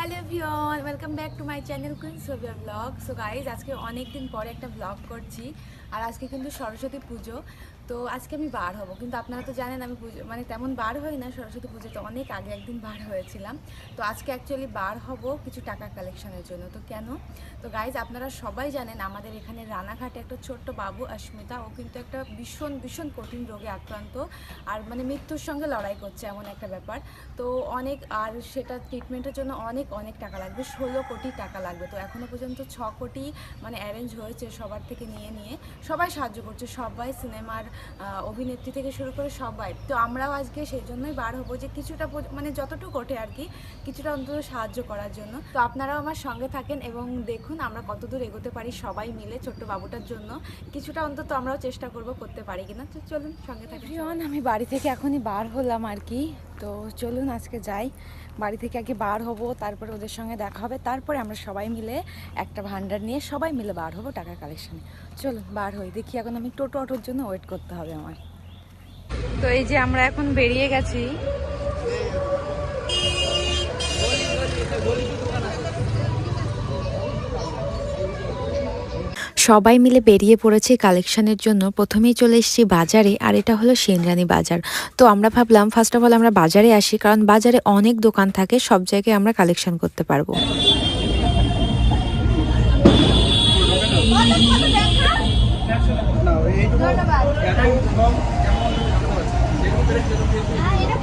Hello everyone, welcome back to my channel queen Sophia vlog. So guys আজকে অনেক দিন পরে একটা ব্লগ করছি, আর আজকে কিন্তু সরস্বতী পুজো। তো আজকে আমি বার হব। কিন্তু আপনারা তো জানেন আমি পুজো মানে তেমন বার হই না, সরস্বতী পুজোতে অনেক আগে একদিন বার হয়েছিলাম। তো আজকে অ্যাকচুয়ালি বার হব কিছু টাকা কালেকশনের জন্য। তো কেন? তো গাইজ আপনারা সবাই জানেন আমাদের এখানে রানাঘাটে একটা ছোট্ট বাবু অস্মিতা, ও কিন্তু একটা ভীষণ ভীষণ কঠিন রোগে আক্রান্ত। আর মানে মৃত্যুর সঙ্গে লড়াই করছে এমন একটা ব্যাপার। তো অনেক আর সেটা ট্রিটমেন্টের জন্য অনেক অনেক টাকা লাগবে। ষোলো কোটি টাকা লাগবে। তো এখনও পর্যন্ত ছ কোটি মানে অ্যারেঞ্জ হয়েছে সবার থেকে নিয়ে নিয়ে। সবাই সাহায্য করছে। সবাই সিনেমার অভিনেত্রী থেকে শুরু করে সবাই। তো আমরাও আজকে সেই জন্যই বার হব যে কিছুটা মানে যতটুকু ওঠে আর কি, কিছুটা অন্তত সাহায্য করার জন্য। তো আপনারাও আমার সঙ্গে থাকেন এবং দেখুন আমরা কতদূর এগোতে পারি সবাই মিলে ছোট্ট বাবুটার জন্য। কিছুটা অন্তত আমরাও চেষ্টা করব করতে পারি কিনা। তো চলুন সঙ্গে থাকি আমি বাড়ি থেকে এখনই বার হলাম আর কি। তো চলুন আজকে যাই। বাড়ি থেকে আগে বার হব, তারপরে ওদের সঙ্গে দেখা হবে। তারপরে আমরা সবাই মিলে একটা ভান্ডার নিয়ে সবাই মিলে বার হব টাকা কালেকশনে চলুন বার হই। দেখি এখন আমি টোটো অটোর জন্য ওয়েট করতে হবে আমার তো এই যে আমরা এখন বেরিয়ে গেছি। সবাই মিলে বেরিয়ে পড়েছি কালেকশনের জন্য। প্রথমেই চলে এসেছি বাজারে, আর এটা হলো সেনরানি বাজার। তো আমরা ভাবলাম ফার্স্ট অফ অল আমরা বাজারে আসি, কারণ বাজারে অনেক দোকান থাকে, সব জায়গায় আমরা কালেকশন করতে পারব।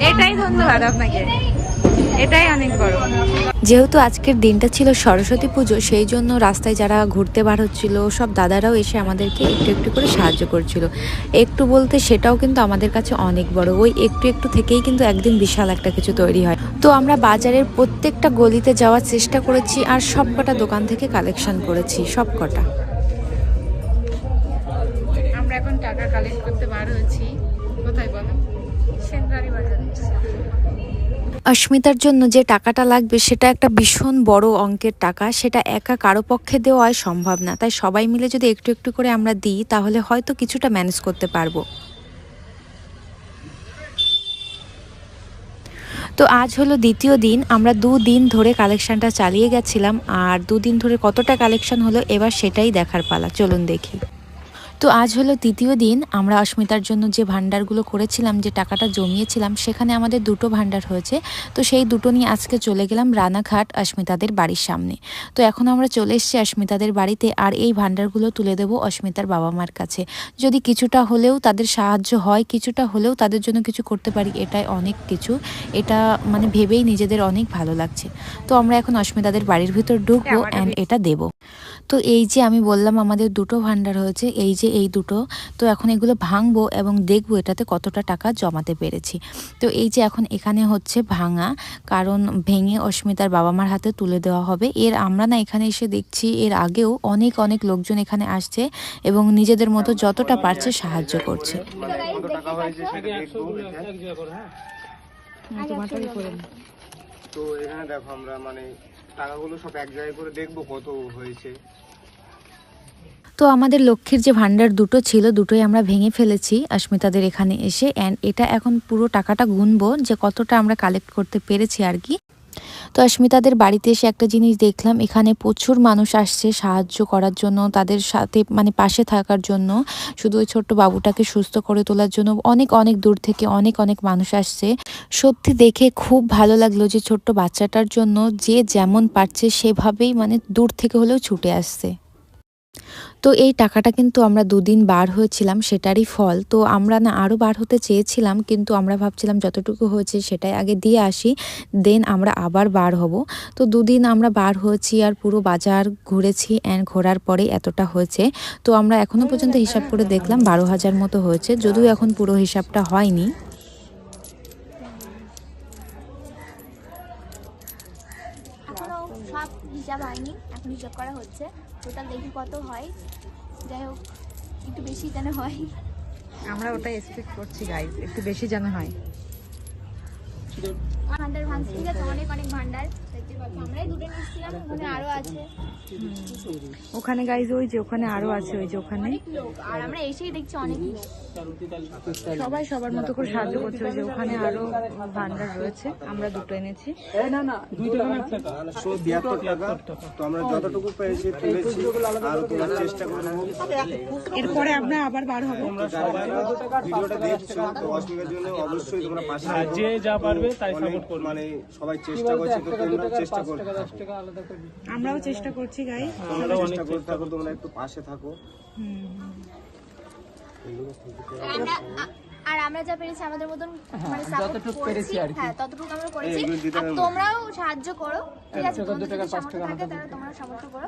এটাই ধন্যবাদ আপনাকে। যেহেতু আজকের দিনটা ছিল সরস্বতী পুজো, সেই জন্য রাস্তায় যারা ঘুরতে বার হচ্ছিল, সব দাদারাও এসে আমাদেরকে একটু একটু করে সাহায্য করছিল। একটু বলতে সেটাও কিন্তু আমাদের কাছে অনেক বড়। ওই একটু একটু থেকেই কিন্তু একদিন বিশাল একটা কিছু তৈরি হয়। তো আমরা বাজারের প্রত্যেকটা গলিতে যাওয়ার চেষ্টা করেছি আর সব কটা দোকান থেকে কালেকশন করেছি সব কালেক্ট করতে বার হয়েছি। কোথায় বলো? সেন্দ্রারি বাজারে। অস্মিতার জন্য যে টাকাটা লাগবে, সেটা একটা ভীষণ বড় অঙ্কের টাকা। সেটা একা কারও পক্ষে দেওয়া সম্ভব না। তাই সবাই মিলে যদি একটু একটু করে আমরা দিই, তাহলে হয়তো কিছুটা ম্যানেজ করতে পারব। তো আজ হলো দ্বিতীয় দিন। আমরা দুদিন ধরে কালেকশনটা চালিয়ে গেছিলাম। আর দুদিন ধরে কতটা কালেকশন হলো, এবার সেটাই দেখার পালা। চলুন দেখি। তো আজ হলো তৃতীয় দিন আমরা অস্মিতার জন্য যে ভান্ডারগুলো করেছিলাম যে টাকাটা জমিয়েছিলাম সেখানে আমাদের দুটো ভান্ডার হয়েছে। তো সেই দুটো নিয়ে আজকে চলে গেলাম রানাঘাট অস্মিতাদের বাড়ির সামনে। তো এখন আমরা চলে এসেছি অস্মিতাদের বাড়িতে আর এই ভান্ডারগুলো তুলে দেবো অস্মিতার বাবা মার কাছে। যদি কিছুটা হলেও তাদের সাহায্য হয় কিছুটা হলেও তাদের জন্য কিছু করতে পারি এটাই অনেক কিছু। এটা মানে ভেবেই নিজেদের অনেক ভালো লাগছে। তো আমরা এখন অস্মিতাদের বাড়ির ভিতর ঢুকবো অ্যান্ড এটা দেবো। তো এই যে আমি বললাম আমাদের দুটো ভান্ডার হয়েছে এই যে এই দুটো। তো এখন এগুলো ভাঙবো এবং দেখব এটাতে কতটা টাকা জমাতে পেরেছি। তো এই যে এখন এখানে হচ্ছে ভাঙা, কারণ ভেঙে অস্মিতার বাবা মার হাতে তুলে দেওয়া হবে। এর আমরা না এখানে এসে দেখছি, এর আগেও অনেক অনেক লোকজন এখানে আসছে এবং নিজেদের মতো যতটা পারছে সাহায্য করছে। তো এখানে দেখো আমরা মানে টাকাগুলো সব এক জায়গায় করে দেখব কত হয়েছে। তো আমাদের লক্ষ্মীর যে ভান্ডার দুটো ছিল, দুটোই আমরা ভেঙে ফেলেছি। অস্মিতাদের এখানে এসে অ্যান্ড এটা এখন পুরো টাকাটা গুনবো যে কতটা আমরা কালেক্ট করতে পেরেছি আর কি। তো অস্মিতাদের বাড়িতে এসে একটা জিনিস দেখলাম, এখানে প্রচুর মানুষ আসছে সাহায্য করার জন্য, তাদের সাথে মানে পাশে থাকার জন্য। শুধু ওই ছোট্ট বাবুটাকে সুস্থ করে তোলার জন্য অনেক অনেক দূর থেকে অনেক অনেক মানুষ আসছে। সত্যি দেখে খুব ভালো লাগল যে ছোট্ট বাচ্চাটার জন্য যে যেমন পারছে সেভাবেই মানে দূর থেকে হলেও ছুটে আসছে। তো এই টাকাটা কিন্তু আমরা দুদিন বার হয়েছিলাম, সেটারই ফল। তো আমরা না আরও বার হতে চেয়েছিলাম, কিন্তু আমরা ভাবছিলাম যতটুকু হয়েছে সেটাই আগে দিয়ে আসি, দেন আমরা আবার বার হব। তো দুদিন আমরা বার হয়েছি আর পুরো বাজার ঘুরেছি অ্যান্ড ঘোরার পরে এতটা হয়েছে। তো আমরা এখনও পর্যন্ত হিসাব করে দেখলাম বারো হাজার মতো হয়েছে, যদিও এখন পুরো হিসাবটা হয়নি এখনও সব হিসাব হয়নি এখন হিসাব করা হচ্ছে। টোটাল দেখি কত হয়। যাই হোক একটু বেশি যেন হয়। আমরা ওটা এক্সপেক্ট করছি গাইজ একটু বেশি যেন হয়। ভান্ডার ভাঙছি। ঠিক আছে অনেক অনেক ভান্ডার। ওখানে গাইজ ওই যে ওখানে আরও আছে, ওই যে ওখানে। সবাই সবার মতো করে সাহায্য করছে, ওই যে ওখানে আরও ভান্ডার রয়েছে, আমরা দুটো এনেছি। এরপরে আমরা আবার বার হব। অসুবিধার জন্য অবশ্যই তোমরা পাশে যে যা পারবে তাই সাপোর্ট করবে মানে সবাই চেষ্টা করছে তো তোমরা চেষ্টা আমরাও চেষ্টা করছি গাই। তোমরা চেষ্টা করতে থাকো তোমরা একটু পাশে থাকো। আর আমরা যা পেরেছি আমাদের মতন মানে সাপোর্ট করেছি। হ্যাঁ ততটুকু আমরা করেছি। আর তোমরাও সাহায্য করো। ঠিক আছে তোমাদের যদি সামর্থ্য থাকে তাহলে তোমরা সাহায্য করো।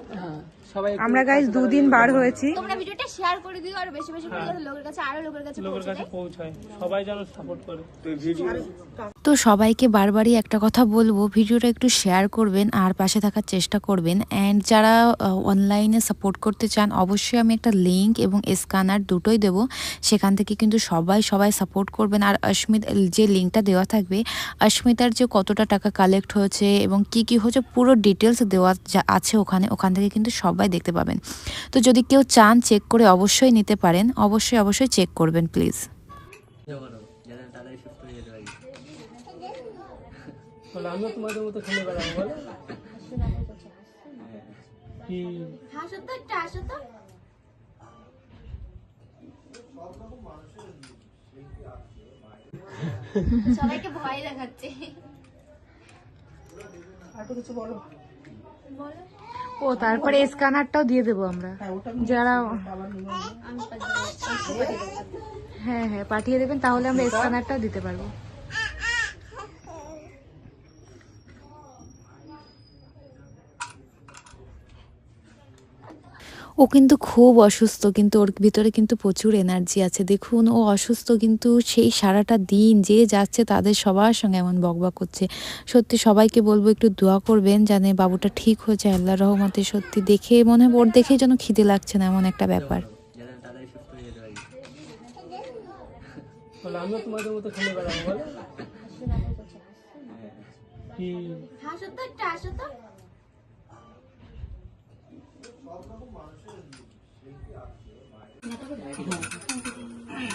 আমরা গাইজ দুদিন বার হয়েছি। তোমরা ভিডিওটা শেয়ার করে দিও আর বেশি বেশি করে লোকের কাছে আরও লোকের কাছে লোকের কাছে পৌঁছায়। সবাই যেন সাপোর্ট করে। তো ভিডিও তো সবাইকে বারবারই একটা কথা বলব, ভিডিওটা একটু শেয়ার করবেন আর পাশে থাকার চেষ্টা করবেন। অ্যান্ড যারা অনলাইনে সাপোর্ট করতে চান, অবশ্যই আমি একটা লিঙ্ক এবং স্ক্যানার দুটোই দেবো। সেখান থেকে কিন্তু সবাই সবাই সাপোর্ট করবেন। আর অস্মিত, যে লিঙ্কটা দেওয়া থাকবে, অস্মিতার যে কতটা টাকা কালেক্ট হয়েছে এবং কি কি হয়েছে, পুরো ডিটেলস দেওয়া যা আছে ওখানে, ওখান থেকে কিন্তু সবাই দেখতে পাবেন। তো যদি কেউ চান চেক করে অবশ্যই নিতে পারেন। অবশ্যই অবশ্যই চেক করবেন প্লিজ বলে আমিও তোমাদের মতো খেলে বেড়াবো বলে। কি? হাসো তো একটা হাসো তো। সবাইকে ভয় দেখাচ্ছে। বলো। ও তারপরে স্ক্যানারটাও দিয়ে দেবো আমরা। যারা হ্যাঁ হ্যাঁ পাঠিয়ে দেবেন তাহলে আমরা স্ক্যানারটাও দিতে পারব। ও কিন্তু খুব অসুস্থ, কিন্তু ওর ভিতরে কিন্তু প্রচুর এনার্জি আছে। দেখুন, ও অসুস্থ কিন্তু সেই সারাটা দিন যে যাচ্ছে তাদের সবার সঙ্গে এমন বকবক করছে। সত্যি সবাইকে বলব, একটু দোয়া করবেন জানে বাবুটা ঠিক হয়ে যায় আল্লাহ রহমতে। সত্যি দেখে মনে হয়, ওর দেখেই যেন খিদে লাগছে না, এমন একটা ব্যাপার। আমিও তোমাদের মতো হাসো তো। 嗯。嗯嗯嗯嗯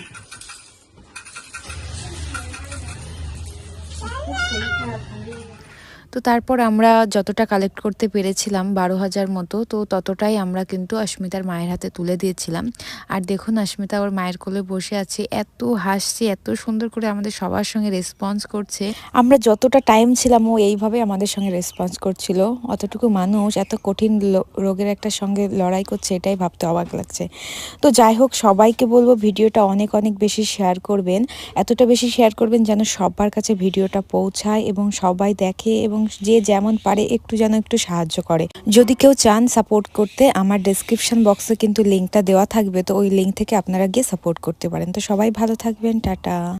嗯嗯嗯嗯 তো তারপর আমরা যতটা কালেক্ট করতে পেরেছিলাম বারো হাজার মতো, তো ততটাই আমরা কিন্তু অস্মিতার মায়ের হাতে তুলে দিয়েছিলাম। আর দেখুন অস্মিতা ওর মায়ের কোলে বসে আছে, এত হাসছে, এত সুন্দর করে আমাদের সবার সঙ্গে রেসপন্স করছে। আমরা যতটা টাইম ছিলাম ও এইভাবে আমাদের সঙ্গে রেসপন্স করছিল। অতটুকু মানুষ, এত কঠিন রোগের একটা সঙ্গে লড়াই করছে, এটাই ভাবতে অবাক লাগছে। তো যাই হোক, সবাইকে বলব ভিডিওটা অনেক অনেক বেশি শেয়ার করবেন। এতটা বেশি শেয়ার করবেন যেন সবার কাছে ভিডিওটা পৌঁছায় এবং সবাই দেখে এবং যে যেমন পারে একটু যেন একটু সাহায্য করে। যদি কেউ চান সাপোর্ট করতে, আমার ডেসক্রিপশন বক্সে কিন্তু লিঙ্কটা দেওয়া থাকবে, তো ওই লিঙ্ক থেকে আপনারা গিয়ে সাপোর্ট করতে পারেন। তো সবাই ভালো থাকবেন, টাটা।